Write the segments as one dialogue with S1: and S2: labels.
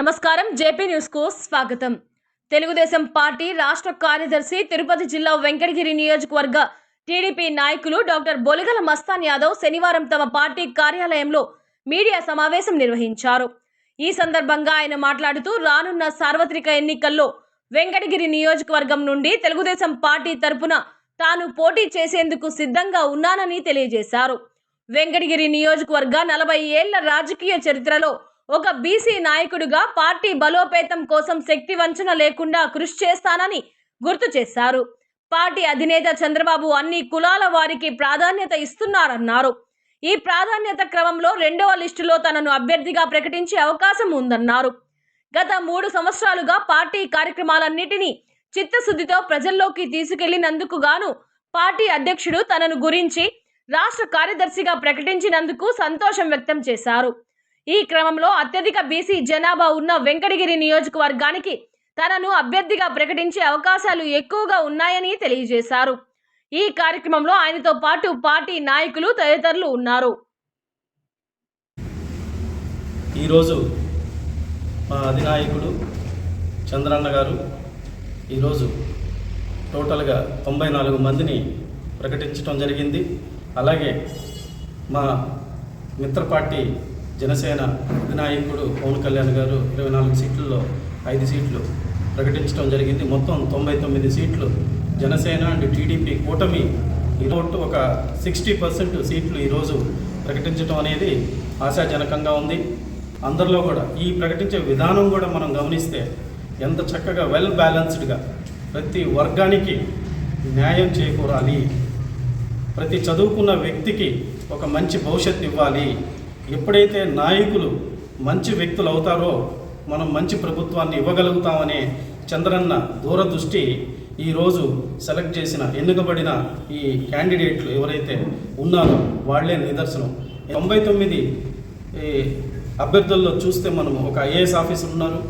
S1: నమస్కారం. జేపీ న్యూస్కు స్వాగతం. తెలుగుదేశం పార్టీ రాష్ట్ర కార్యదర్శి తిరుపతి జిల్లా వెంకటగిరి నియోజకవర్గ టీడీపీ నాయకులు డాక్టర్ బొలిగల మస్తాన్ యాదవ్ శనివారం తమ పార్టీ కార్యాలయంలో మీడియా సమావేశం నిర్వహించారు. ఈ సందర్భంగా ఆయన మాట్లాడుతూ రానున్న సార్వత్రిక ఎన్నికల్లో వెంకటగిరి నియోజకవర్గం నుండి తెలుగుదేశం పార్టీ తరపున తాను పోటీ చేసేందుకు సిద్ధంగా ఉన్నానని తెలియజేశారు. వెంకటగిరి నియోజకవర్గ నలభై ఏళ్ళ రాజకీయ చరిత్రలో ఒక బీసీ నాయకుడిగా పార్టీ బలోపేతం కోసం శక్తి వంచన లేకుండా కృషి చేస్తానని గుర్తు చేశారు. పార్టీ అధినేత చంద్రబాబు అన్ని కులాల వారికి ప్రాధాన్యత ఇస్తున్నారన్నారు. ఈ ప్రాధాన్యత క్రమంలో రెండవ లిస్టులో తనను అభ్యర్థిగా ప్రకటించే అవకాశం ఉందన్నారు. గత మూడు సంవత్సరాలుగా పార్టీ కార్యక్రమాలన్నిటినీ చిత్తశుద్ధితో ప్రజల్లోకి తీసుకెళ్ళినందుకు గాను పార్టీ అధ్యక్షుడు తనను గురించి రాష్ట్ర కార్యదర్శిగా ప్రకటించినందుకు సంతోషం వ్యక్తం చేశారు. ఈ క్రమంలో అత్యధిక బీసీ జనాభా ఉన్న వెంకటగిరి నియోజకవర్గానికి తనను అభ్యర్థిగా ప్రకటించే అవకాశాలు ఎక్కువగా ఉన్నాయని తెలియజేశారు. ఈ కార్యక్రమంలో ఆయనతో పాటు పార్టీ నాయకులు తదితరులు ఉన్నారు.
S2: ఈరోజు మా అధినాయకుడు చంద్రన్న గారు ఈరోజు టోటల్గా తొంభై నాలుగు మందిని ప్రకటించడం జరిగింది. అలాగే మా మిత్ర పార్టీ జనసేన అధినాయకుడు పవన్ కళ్యాణ్ గారు ఇరవై నాలుగు సీట్లలో ఐదు సీట్లు ప్రకటించడం జరిగింది. మొత్తం తొంభై తొమ్మిది సీట్లు జనసేన అండ్ టీడీపీ కూటమి ఈరోజు ఒక సిక్స్టీ పర్సెంట్ సీట్లు ఈరోజు ప్రకటించడం అనేది ఆశాజనకంగా ఉంది. అందరిలో కూడా ఈ ప్రకటించే విధానం కూడా మనం గమనిస్తే ఎంత చక్కగా వెల్ బ్యాలెన్స్డ్గా ప్రతి వర్గానికి న్యాయం చేకూరాలి. ప్రతి చదువుకున్న వ్యక్తికి ఒక మంచి భవిష్యత్తు ఇవ్వాలి. ఎప్పుడైతే నాయకులు మంచి వ్యక్తులు అవుతారో మనం మంచి ప్రభుత్వాన్ని ఇవ్వగలుగుతామనే చంద్రన్న దూరదృష్టి ఈరోజు సెలెక్ట్ చేసిన ఎన్నుకబడిన ఈ క్యాండిడేట్లు ఎవరైతే ఉన్నారో వాళ్ళే నిదర్శనం. తొంభై తొమ్మిది ఈ అభ్యర్థుల్లో చూస్తే మనము ఒక ఐఏఎస్ ఆఫీసర్ ఉన్నారు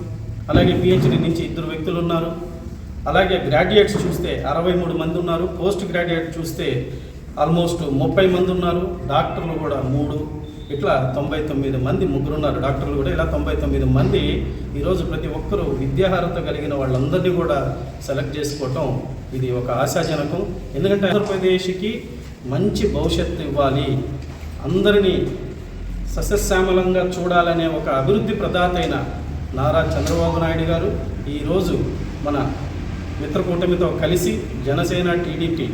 S2: అలాగే పిహెచ్డి నుంచి ఇద్దరు వ్యక్తులు ఉన్నారు అలాగే గ్రాడ్యుయేట్స్ చూస్తే అరవై మూడు మంది ఉన్నారు పోస్ట్ గ్రాడ్యుయేట్ చూస్తే ఆల్మోస్ట్ ముప్పై మంది ఉన్నారు డాక్టర్లు కూడా మూడు ఇట్లా తొంభై తొమ్మిది మంది ముగ్గురు ఉన్నారు డాక్టర్లు కూడా ఇలా తొంభై తొమ్మిది మంది ఈరోజు ప్రతి ఒక్కరూ విద్యాహారత కలిగిన వాళ్ళందరినీ కూడా సెలెక్ట్ చేసుకోవటం ఇది ఒక ఆశాజనకం. ఎందుకంటే ఆంధ్రప్రదేశ్కి మంచి భవిష్యత్తు ఇవ్వాలి. అందరినీ సస్యశ్యామలంగా చూడాలనే ఒక అభివృద్ధి ప్రదాత అయిన నారా చంద్రబాబు నాయుడు గారు ఈరోజు మన మిత్రకూటమితో కలిసి జనసేన టీడీపీ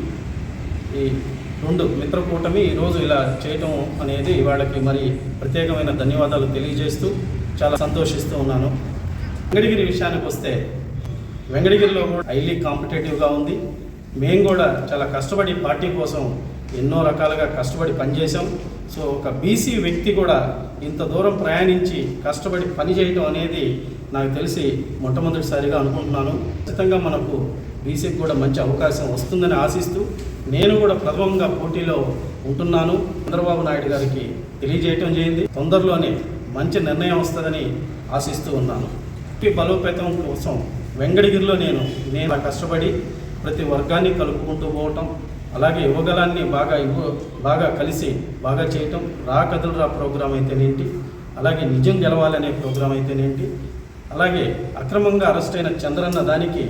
S2: ఈ రెండు మిత్రకూటమి ఈరోజు ఇలా చేయటం అనేది వాళ్ళకి మరి ప్రత్యేకమైన ధన్యవాదాలు తెలియజేస్తూ చాలా సంతోషిస్తూ ఉన్నాను. వెంకటగిరి విషయానికి వస్తే వెంకటగిరిలో కూడా హైలీ కాంపిటేటివ్గా ఉంది. మేము కూడా చాలా కష్టపడి పార్టీ కోసం ఎన్నో రకాలుగా కష్టపడి పనిచేసాం సో ఒక బీసీ వ్యక్తి కూడా ఇంత దూరం ప్రయాణించి కష్టపడి పనిచేయటం అనేది నాకు తెలిసి మొట్టమొదటిసారిగా అనుకుంటున్నాను. ఖచ్చితంగా మనకు బీసీకి కూడా మంచి అవకాశం వస్తుందని ఆశిస్తూ నేను కూడా ప్రథమంగా పోటీలో ఉంటున్నాను. చంద్రబాబు నాయుడు గారికి తెలియజేయటం చేయింది తొందరలోనే మంచి నిర్ణయం వస్తుందని ఆశిస్తూ ఉన్నాను. ఈ బలోపేతం కోసం వెంగడగిరిలో నేను నేను కష్టపడి ప్రతి వర్గాన్ని కలుపుకుంటూ పోవటం అలాగే యువగలాన్ని బాగా ఇవ్వ బాగా కలిసి బాగా చేయటం రా కథలు ప్రోగ్రాం అయితేనేంటి అలాగే నిజం గెలవాలనే ప్రోగ్రాం అయితేనేంటి అలాగే అక్రమంగా అరెస్ట్ అయిన చంద్రన్న దానికి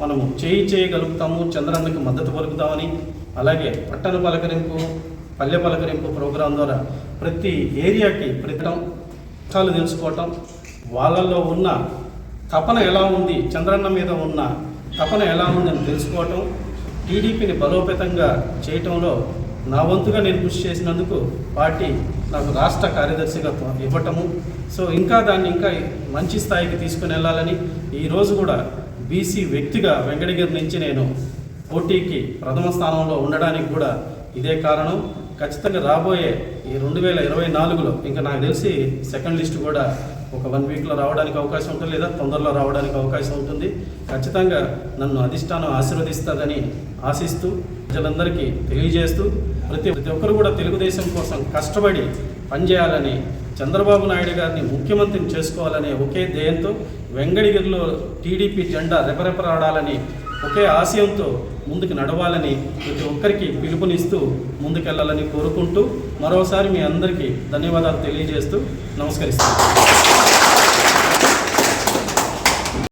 S2: మనము చేయి చేయగలుగుతాము చంద్రన్నకి మద్దతు పలుకుతామని అలాగే పట్టణ పలకరింపు పల్లె పలకరింపు ప్రోగ్రాం ద్వారా ప్రతి ఏరియాకి ప్రతిటం కష్టాలు తెలుసుకోవటం. వాళ్ళల్లో ఉన్న తపన ఎలా ఉంది చంద్రన్న మీద ఉన్న తపన ఎలా ఉందని తెలుసుకోవటం. టీడీపీని బలోపేతంగా చేయటంలో నా వంతుగా నేను కృషి చేసినందుకు పార్టీ నాకు రాష్ట్ర కార్యదర్శిగా ఇవ్వటము. సో ఇంకా దాన్ని ఇంకా మంచి స్థాయికి తీసుకుని వెళ్ళాలని ఈరోజు కూడా బీసీ వ్యక్తిగా వెంకటగిరి నుంచి నేను పోటీకి ప్రథమ స్థానంలో ఉండడానికి కూడా ఇదే కారణం. ఖచ్చితంగా రాబోయే ఈ రెండు వేల ఇరవై నాలుగులో ఇంకా నాకు తెలిసి సెకండ్ లిస్ట్ కూడా ఒక వన్ వీక్లో రావడానికి అవకాశం ఉంటుంది లేదా తొందరలో రావడానికి అవకాశం ఉంటుంది. ఖచ్చితంగా నన్ను అధిష్టానం ఆశీర్వదిస్తుందని ఆశిస్తూ ప్రజలందరికీ తెలియజేస్తూ ప్రతి ప్రతి ఒక్కరు కూడా తెలుగుదేశం కోసం కష్టపడి పనిచేయాలని చంద్రబాబు నాయుడు గారిని ముఖ్యమంత్రిని చేసుకోవాలనే ఒకే ధ్యేయంతో వెంగళగిరిలో టీడీపీ జెండా రెపరెపరాడాలని ఒకే ఆశయంతో ముందుకు నడవాలని ప్రతి ఒక్కరికి పిలుపునిస్తూ ముందుకెళ్ళాలని కోరుకుంటూ మరోసారి మీ అందరికీ ధన్యవాదాలు తెలియజేస్తూ నమస్కరిస్తాను